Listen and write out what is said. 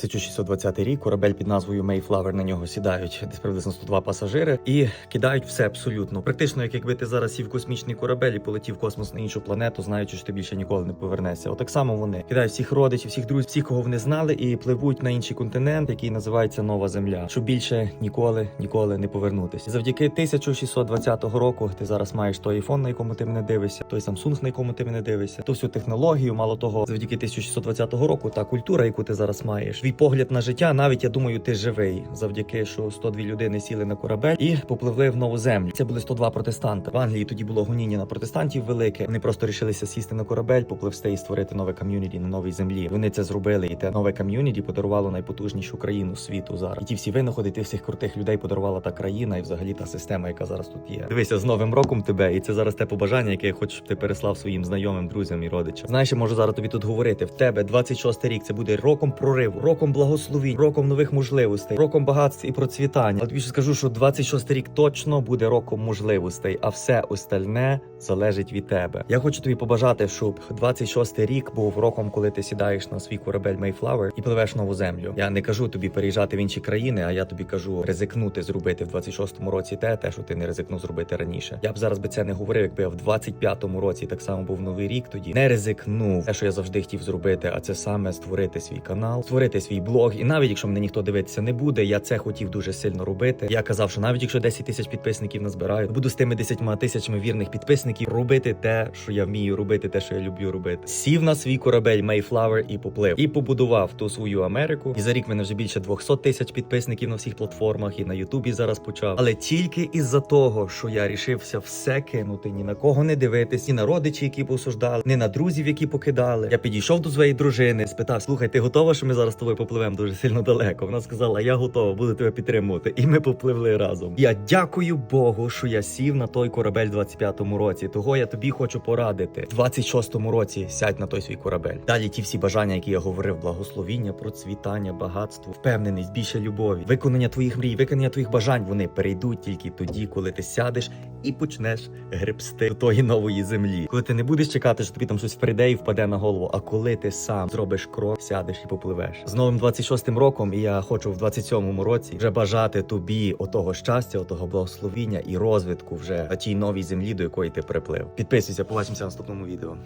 1620 рік, корабель під назвою Mayflower, на нього сідають десь приблизно 102 пасажири і кидають все абсолютно. Практично, як якби ти зараз сів космічний корабель і полетів в космос на іншу планету, знаючи, що ти більше ніколи не повернешся. От так само вони кидають всіх родичів, всіх друзів, всіх, кого вони знали, і пливуть на інший континент, який називається Нова Земля, щоб більше ніколи, ніколи не повернутися. Завдяки 1620 року ти зараз маєш той iPhone, на якому ти мене дивишся, той Samsung, на якому ти мене дивишся, ту всю технологію. Мало того, завдяки 1620 року та культура, яку ти зараз маєш, твій погляд на життя, навіть я думаю, ти живий завдяки, що 102 людини сіли на корабель і попливли в нову землю. Це були 102 протестанти. В Англії тоді було гоніння на протестантів велике. Вони просто рішилися сісти на корабель, попливсти і створити нове ком'юніті на новій землі. Вони це зробили, і те нове ком'юніті подарувало найпотужнішу країну світу зараз. І ті всі винаходи, тих всіх крутих людей подарувала та країна, і взагалі та система, яка зараз тут є. Дивися з новим роком тебе, і це зараз те побажання, яке я хочу, щоб ти переслав своїм знайомим, друзям і родичам. Знаєш, я можу зараз тобі тут говорити. В тебе 26 рік. Це буде роком прориву, роком благословінь, роком нових можливостей, роком багатств і процвітання. Але тобі ще скажу, що 26 рік точно буде роком можливостей, а все остальне залежить від тебе. Я хочу тобі побажати, щоб 26 рік був роком, коли ти сідаєш на свій корабель Mayflower і пливеш нову землю. Я не кажу тобі переїжджати в інші країни, а я тобі кажу ризикнути зробити в 26-му році те, те, що ти не ризикнув зробити раніше. Я б зараз би це не говорив, якби я в 25-му році так само був новий рік. Тоді не ризикнув те, що я завжди хотів зробити, а це саме створити свій канал, створити свій блог. І навіть якщо мене ніхто дивитися не буде, я це хотів дуже сильно робити. Я казав, що навіть якщо 10 тисяч підписників назбираю, буду з тими 10 тисячами вірних підписників робити те, що я вмію робити, те, що я люблю робити. Сів на свій корабель Mayflower і поплив, і побудував ту свою Америку. І за рік мене вже більше 200 тисяч підписників на всіх платформах і на Ютубі зараз почав. Але тільки із-за того, що я рішився все кинути, ні на кого не дивитись, ні на родичі, які посуждали, ні на друзів, які покидали. Я підійшов до своєї дружини, спитав: слухай, ти готова, що ми зараз тобою попливемо дуже сильно далеко? Вона сказала: Я готова, буду тебе підтримувати. І ми попливли разом. Я дякую Богу, що я сів на той корабель в 25-му році. Того я тобі хочу порадити. В 26-му році сядь на той свій корабель. Далі ті всі бажання, які я говорив: благословіння, процвітання, багатство, впевненість, більше любові, виконання твоїх мрій, виконання твоїх бажань. Вони перейдуть тільки тоді, коли ти сядеш і почнеш гребсти до тої нової землі. Коли ти не будеш чекати, що тобі там щось прийде і впаде на голову, а коли ти сам зробиш крок, сядеш і попливеш. З новим 26-м роком, і я хочу в 27-му році вже бажати тобі отого щастя, отого благословіння і розвитку вже на тій новій землі, до якої ти приплив. Підписуйся, побачимося в наступному відео.